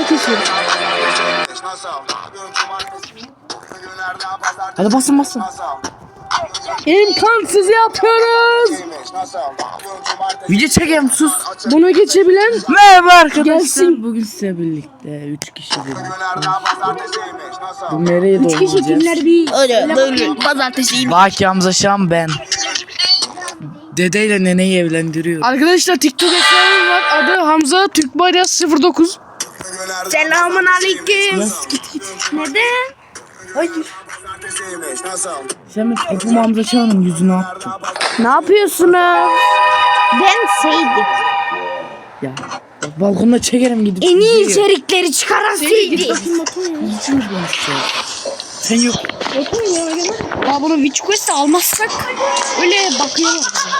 kesiyorum. Hadi basın basın. İmkansız yapıyoruz. Video çekeyim sus. Bunu geçebilen Merhaba arkadaşlar. Gelsin. Bugün size birlikte 3 kişi. Bu nereye üç kişi kimler bir Pazartesi. Baki Hamza Şam ben. Dedeyle neneyi evlendiriyor. Arkadaşlar TikTok hesabım var. Adı Hamza Türk Bayrağı 09. Selamun aleyküm. Nasıl git git. Neden? Hayır. Sen mi topum Hamza Şam'ın yüzüne attın. Ne yapıyorsunuz? Ben Seydi. Ya. Balkonda çekerim gidip. En iyi içerikleri çıkaran Seydi. Konuşacağız. Sen yok. Ya bunu Witch Quest'e almazsak öyle bakıyorlar açtım.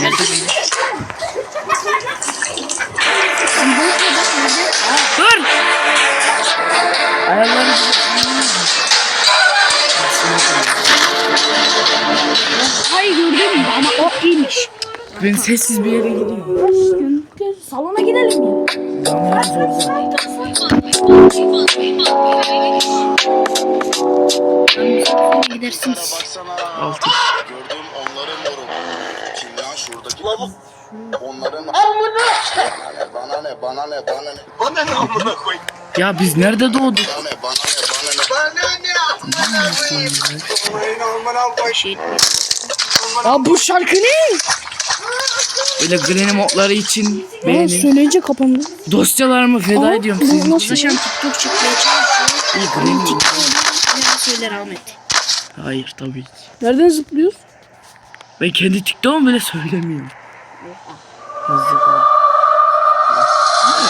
Nerede Ben sessiz bir yere gidiyorum. Salona gidelim ya. Yalnız orada. Gidersiniz. Altı. Gördüm onların. Kim ya şuradaki lavuk? Onların ne bana ne bana ne bana ne bana ne amına koy. Ya biz nerede doğduk? Bana ne bana ne bana ne bana ne amına koy. Şey, Ya bu şarkı ne? Böyle Granny modları için Aa, beğenin. söyleyince kapandı. Dosyalarımı feda Aa, ediyorum bu sizin nasıl için. Muhteşem TikTok çekmeye çalışıyor. İyi Granny. Ne söyler Ahmet? Hayır tabii ki. Nereden zıplıyoruz? Ben kendi TikTok'umu bile söylemiyorum. Hızlı.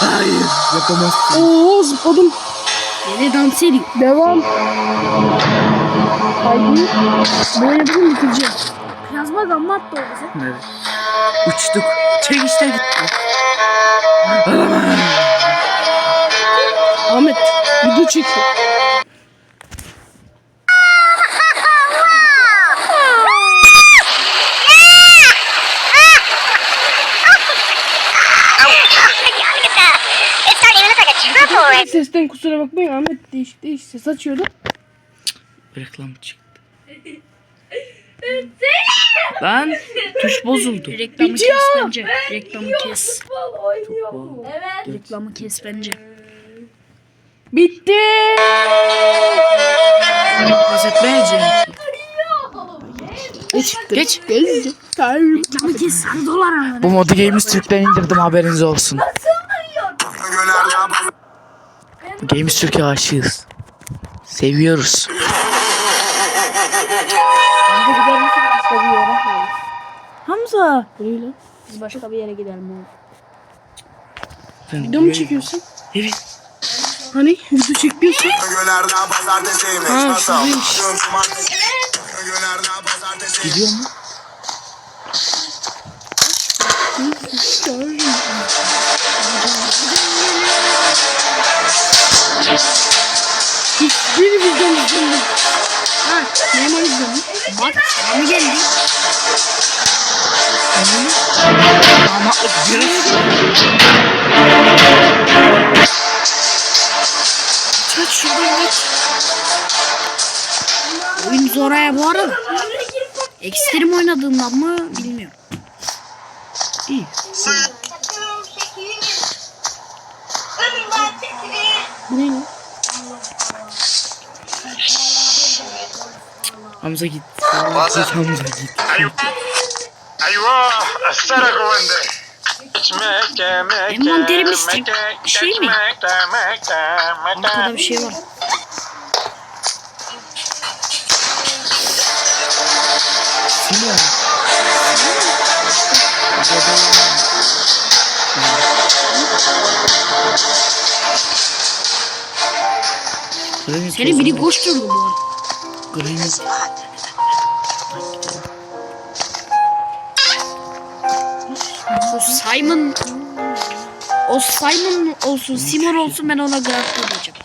Hayır yapamazsın. Oo zıpladım. Dede dans ediyor. Devam. Haydi. Böyle bugün bitireceğim. Plazma gamma attı o bize. Evet. Uçtuk. Çek işte gitti. Ahmet video çekiyor. Sesten kusura bakmayın Ahmet değişik değişik ses açıyordu. Reklam çıktı. Lan tuş bozuldu. Reklamı kes bence. Reklamı kes. Wow. Reklamı kes bence. Bitti. Pes etmeyeceğim. Geç. Geç. Geç. Reklamı kes. Dolar ama. Bu modu Games Türk'ten indirdim haberiniz olsun. Games Türk'e aşığız. Seviyoruz. Hamza. Böyle. Biz başka bir yere gidelim oğlum. Ben Video mu çekiyorsun? Evet. Hani video pazartesiymiş Ha, pazartesi. Gidiyor mu? Hiçbir videom izlemedim. Ha, Neymar izledim. Bak sana geldi. Ama biraz Kaç şuradan kaç. Oyun zor ya bu arada. Ekstrem oynadığından mı bilmiyorum. iyi. Bu ne lan? Hamza git. Git Hamza git. Eyvah! Estere kuvvende. Envanterimiz şey mi? Arkada bir şey var. Siliyorum. Seni biri boş durdu bu arada. Granny. Simon o Simon olsun, Simon olsun ben ona Grant diyeceğim.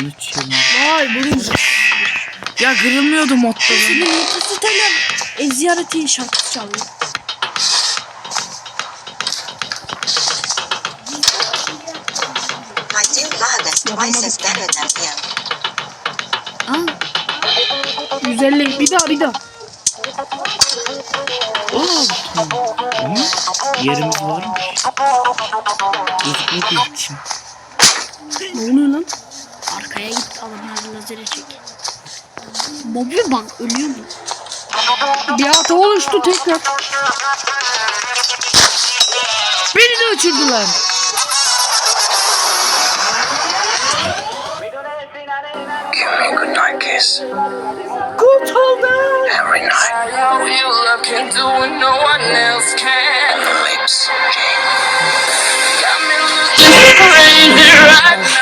13 yıl. Vay bugün Ya kırılmıyordu modda. senin motosikletle e, ziyareti şarkısı çalıyor. better than him. Aa, 150. Bir daha bir daha. Tamam. Ama yerimiz varmış. Gözükmediği için. Ne oluyor lan? arkaya git adamlar lazere çek. Bobby bak ölüyor mu? Bir hata oluştu tekrar. Beni de uçurdular. How you look and do what no one else can. Got me looking so crazy right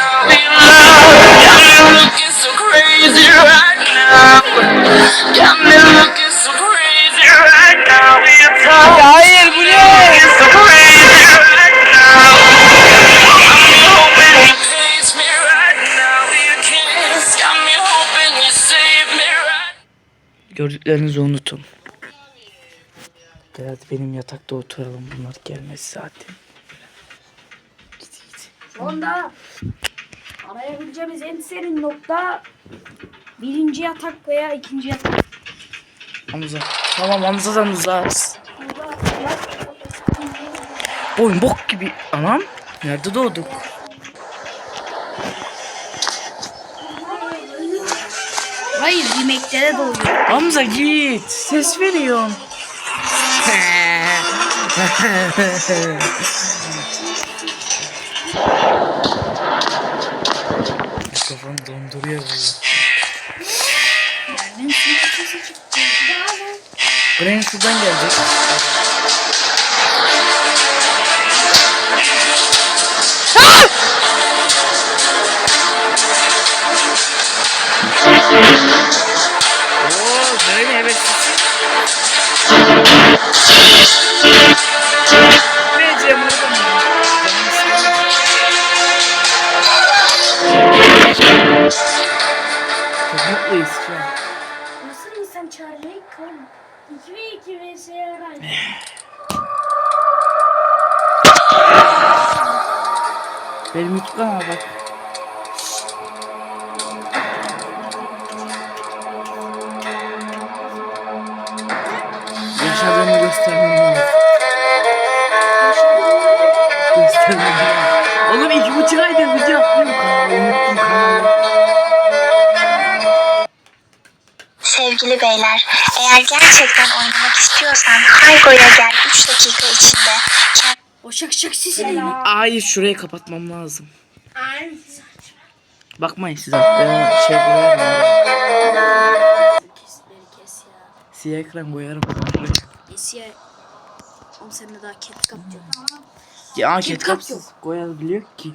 Gördüklerinizi unutun. Gel hadi benim yatakta oturalım. Bunlar gelmez zaten. Git git. Şu anda arayabileceğimiz en serin nokta birinci yatak veya ikinci yatak. Hamza. Tamam Hamza'dan uzağız. Boyun bok gibi. Anam. Nerede doğduk? Hayır yemeklere doğuyor. Hamza git. Ses veriyorum. Mikrofon donduruyor çıktı? Brain sudan gelecek. Mutluyuz şu an. Nasıl insan Charlie? 2 ve 2 vs Eray. Benim YouTube kanalıma bak. Yaşadığımı göstermem lazım. Göstermem lazım. Oğlum iki buçuk aydır Sevgili beyler, eğer gerçekten oynamak istiyorsan Haygo'ya gel 3 dakika içinde. O şak şak sesi değil mi? Hayır şurayı kapatmam lazım. Bakmayın size. Ben şey koyarım. Kes ya. Siyah ekran koyarım. Esiye. Oğlum sen de daha ket kapıyorsun. Ya ketkapsız koyabiliyor ki.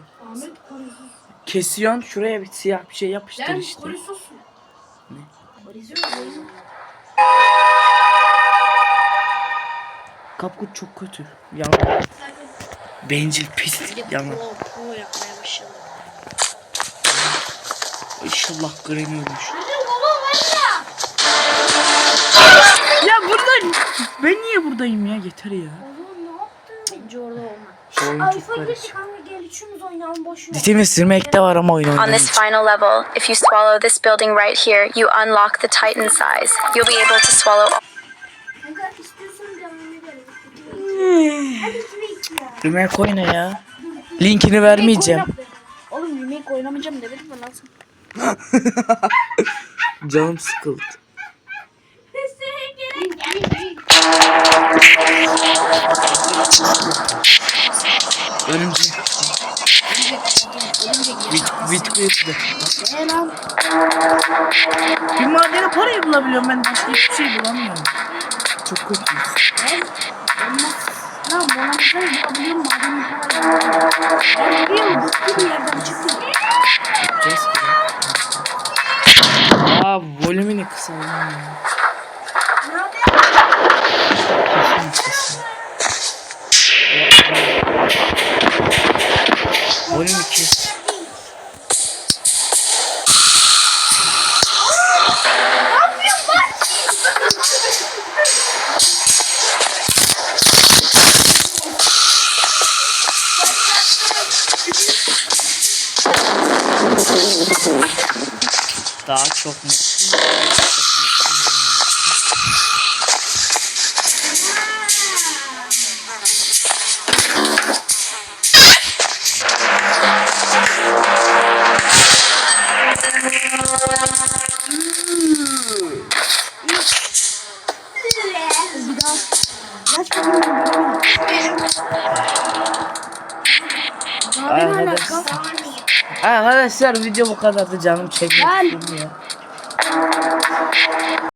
Kesiyorsun şuraya bir siyah bir şey yapıştır işte. Ne? Kapkut çok kötü. Ya. Bencil pis yana. İnşallah Granny ölmüş. Ya burada ben niye buradayım ya yeter ya. Bence orada olma. Şu oyun çok karışık. Üçümüz oynayalım boş ver. Ditimi sürmekte var ama oyun On oynamayacağım. this final level, if you swallow this building right here, you unlock the Titan size. You'll be able to swallow Kanka istiyorsan devamını verelim. Hadi 2 ve 2 ya. Remake oyna ya. Linkini vermeyeceğim. Oğlum remake oynamayacağım demedim mi lazım? Canım sıkıldı. Örümcek. Bit, bitki lan? Bir madene parayı bulabiliyorum ben başka hiçbir şey bulamıyorum. Çok kötüyüz. Lan bana bir şey yapabiliyorum madem parayı. Ben biliyorum bu bir yerden çıktı. Yapacağız ki. Aa volümünü kısalım ya. Daha çok mutluyum. Arkadaşlar video bu kadardı canım çekmek istemiyor.